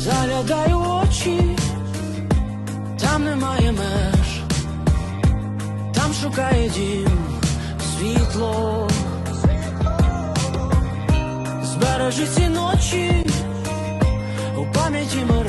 заглядай у очі, там немає меж, там шукає дім світло, збережи ці ночі у пам'яті. ми.